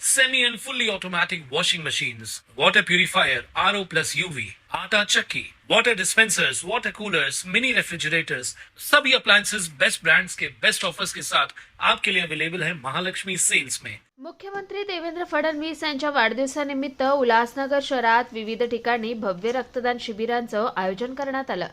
semi and fully automatic washing machines, water purifier, RO plus UV, आटा चक्की, water dispensers, water coolers, mini refrigerators, सभी appliances. Best brands के best offers के साथ आपके लिए अवेलेबल है महालक्ष्मी सेल्स में मुख्यमंत्री देवेंद्र फडणवीस यांच्या वाढदिवसानिमित्त उल्हासनगर शहरात विविध ठिकाणी भव्य रक्तदान शिबिरांचं आयोजन करण्यात आलं.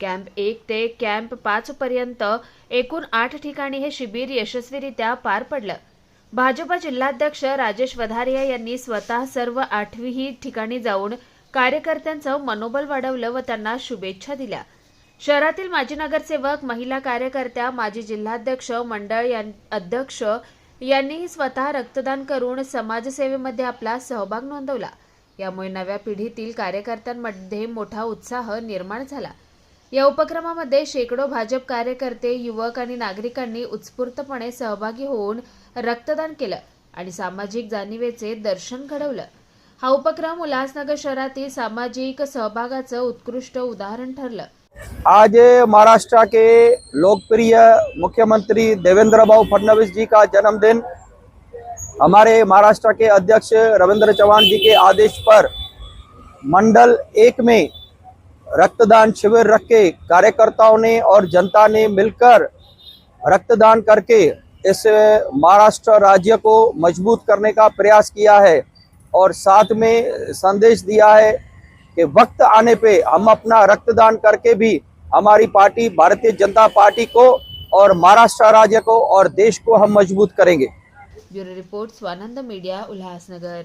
कॅम्प एक ते कॅम्प पाच पर्यंत एकूण आठ ठिकाणी हे शिबिर यशस्वीरित्या पार पडलं. भाजपा जिल्हाध्यक्ष राजेश वधारिया यांनी स्वतः सर्व आठवीही ठिकाणी जाऊन कार्यकर्त्यांचं मनोबल वाढवलं व त्यांना शुभेच्छा दिल्या. शहरातील माजी नगरसेवक महिला कार्यकर्त्या माजी जिल्हाध्यक्ष मंडळ यां- अध्यक्ष यांनीही स्वतः रक्तदान करून समाजसेवेमध्ये आपला सहभाग नोंदवला. यामुळे नव्या पिढीतील कार्यकर्त्यांमध्ये मोठा उत्साह निर्माण झाला. या उपक्रमामध्ये शेकडो भाजप कार्यकर्ते युवक आणि नागरिकांनी उत्स्फूर्तपणे सहभागी होऊन रक्तदान केलं आणि सामाजिक जाणीवेचे दर्शन घडवलं. हा उपक्रम उल्हासनगर शहरातील सामाजिक सहभागाचं उत्कृष्ट उदाहरण ठरलं. आज महाराष्ट्र के लोकप्रिय मुख्यमंत्री देवेंद्र भाऊ फडणवीस जी का जन्मदिन हमारे महाराष्ट्र के अध्यक्ष रविंद्र चौहान जी के आदेश पर मंडल एक में रक्तदान शिविर रख के कार्यकर्ताओं ने और जनता ने मिलकर रक्तदान करके इस महाराष्ट्र राज्य को मज़बूत करने का प्रयास किया है और साथ में संदेश दिया है कि वक्त आने पे हम अपना रक्तदान करके भी हमारी पार्टी, भारतीय जनता पार्टी को और महाराष्ट्र राज्य को और देश को हम मज़बूत करेंगे। Bureau report Swanand media Ulhasnagar.